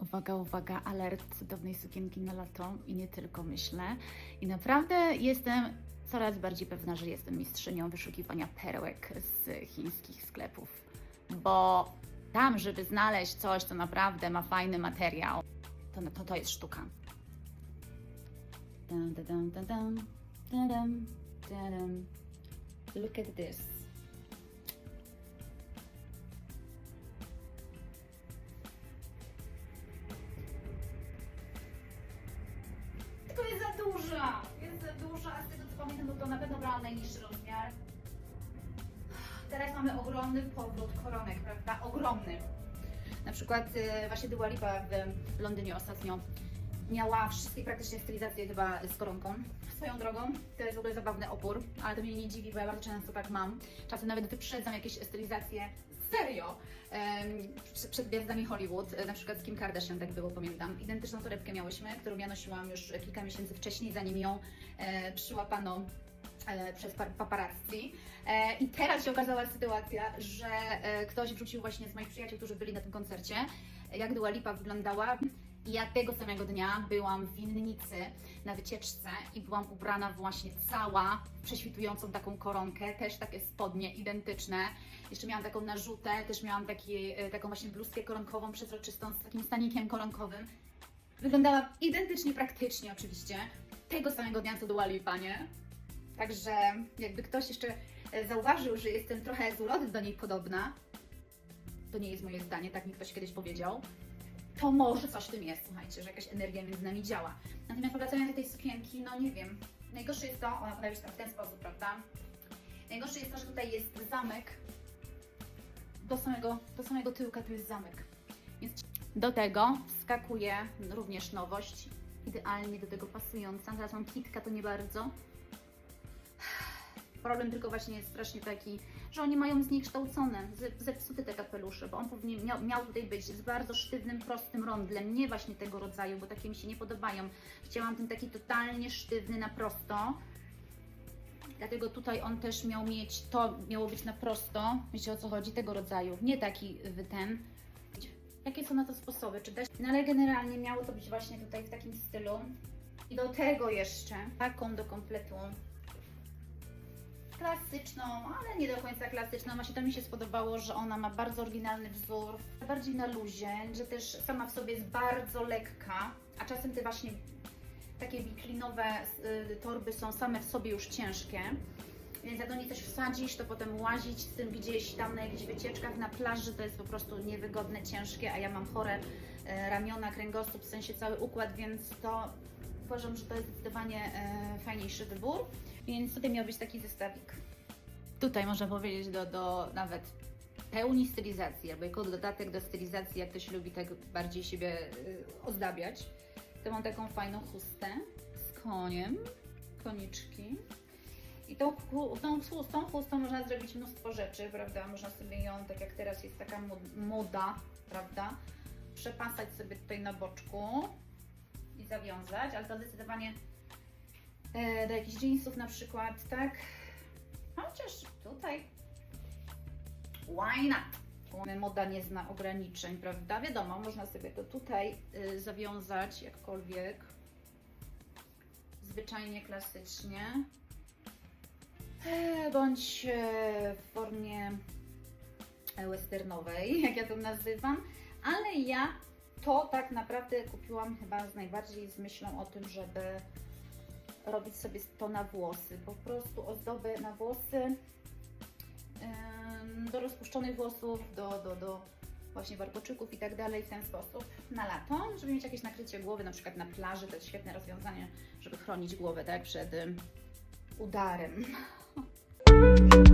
Uwaga, uwaga, alert cudownej sukienki na lato i nie tylko myślę. I naprawdę jestem coraz bardziej pewna, że jestem mistrzynią wyszukiwania perłek z chińskich sklepów, bo tam, żeby znaleźć coś, co naprawdę ma fajny materiał, to to, to jest sztuka. Dun, dun, dun, dun, dun, dun, dun. Look at this. Duża! Jest za duża, a z tego co pamiętam, to, to na pewno brałam najniższy rozmiar. Teraz mamy ogromny powrót koronek, prawda? Ogromny. Na przykład y, właśnie Dua Lipa w Londynie ostatnio miała wszystkie praktycznie stylizacje chyba z koronką. Swoją drogą, to jest w ogóle zabawny opór, ale to mnie nie dziwi, bo ja bardzo często tak mam. Czasem nawet wyprzedzam jakieś stylizacje serio przed- gwiazdami Hollywood. E, Na przykład z Kim Kardashian tak było, pamiętam. Identyczną torebkę miałyśmy, którą ja nosiłam już kilka miesięcy wcześniej, zanim ją e, przyłapano e, przez par- paparazzi. I teraz się okazała sytuacja, że ktoś wrzucił właśnie z moich przyjaciół, którzy byli na tym koncercie, jak Dua Lipa wyglądała. I ja tego samego dnia byłam w winnicy na wycieczce i byłam ubrana właśnie cała prześwitującą taką koronkę, też takie spodnie identyczne. Jeszcze miałam taką narzutę, też miałam taki, e, taką właśnie bluzkę koronkową, przezroczystą, z takim stanikiem koronkowym. Wyglądała identycznie, praktycznie oczywiście, tego samego dnia co Dua Lipa? Także jakby ktoś jeszcze e, zauważył, że jestem trochę z urody do niej podobna, to nie jest moje zdanie, tak mi ktoś kiedyś powiedział, to może coś w tym jest, słuchajcie, że jakaś energia między nami działa. Natomiast wracając do tej sukienki, no nie wiem, najgorsze jest to, ona podaje się w ten sposób, prawda? Najgorsze jest to, że tutaj jest zamek, do samego, do samego tyłka tu jest zamek. Więc do tego wskakuje również nowość, idealnie do tego pasująca. Teraz mam kitka, to nie bardzo. Problem tylko właśnie jest strasznie taki, że oni mają zniekształcone, ze- zepsute te bo on powinien, miał, miał tutaj być z bardzo sztywnym, prostym rondlem, nie właśnie tego rodzaju, bo takie mi się nie podobają. Chciałam ten taki totalnie sztywny na prosto. Dlatego tutaj on też miał mieć, to miało być na prosto, wiecie o co chodzi, tego rodzaju, nie taki y, ten. Jakie są na to sposoby? Czy dać? No ale generalnie miało to być właśnie tutaj w takim stylu. I do tego jeszcze taką do kompletu klasyczną, ale nie do końca klasyczną. Właśnie to mi się spodobało, że ona ma bardzo oryginalny wzór, bardziej na luzie, że też sama w sobie jest bardzo lekka, a czasem te właśnie takie wiklinowe y, torby są same w sobie już ciężkie. Więc jak do niej coś wsadzisz, to potem łazić z tym gdzieś tam na jakichś wycieczkach na plaży to jest po prostu niewygodne, ciężkie, a ja mam chore e, ramiona, kręgosłup, w sensie cały układ, więc to uważam, że to jest zdecydowanie e, fajniejszy wybór. Więc tutaj miał być taki zestawik. Tutaj można powiedzieć do, do nawet pełni stylizacji, albo jako dodatek do stylizacji, jak ktoś lubi tak bardziej siebie y, ozdabiać. To mam taką fajną chustę z koniem, koniczki. I tą, tą, tą, tą chustą można zrobić mnóstwo rzeczy, prawda? Można sobie ją, tak jak teraz jest taka mod- moda, prawda? Przepasać sobie tutaj na boczku i zawiązać, ale to zdecydowanie do jakichś jeansów na przykład, tak? Chociaż tutaj why not? Moda nie zna ograniczeń, prawda? Wiadomo, można sobie to tutaj y, zawiązać jakkolwiek. Zwyczajnie, klasycznie. E, Bądź e, w formie westernowej, jak ja to nazywam. Ale ja to tak naprawdę kupiłam chyba z najbardziej z myślą o tym, żeby robić sobie to na włosy. Po prostu ozdoby na włosy do rozpuszczonych włosów, do, do, do właśnie warkoczyków i tak dalej w ten sposób na lato, żeby mieć jakieś nakrycie głowy, na przykład na plaży, to jest świetne rozwiązanie, żeby chronić głowę tak przed em, udarem.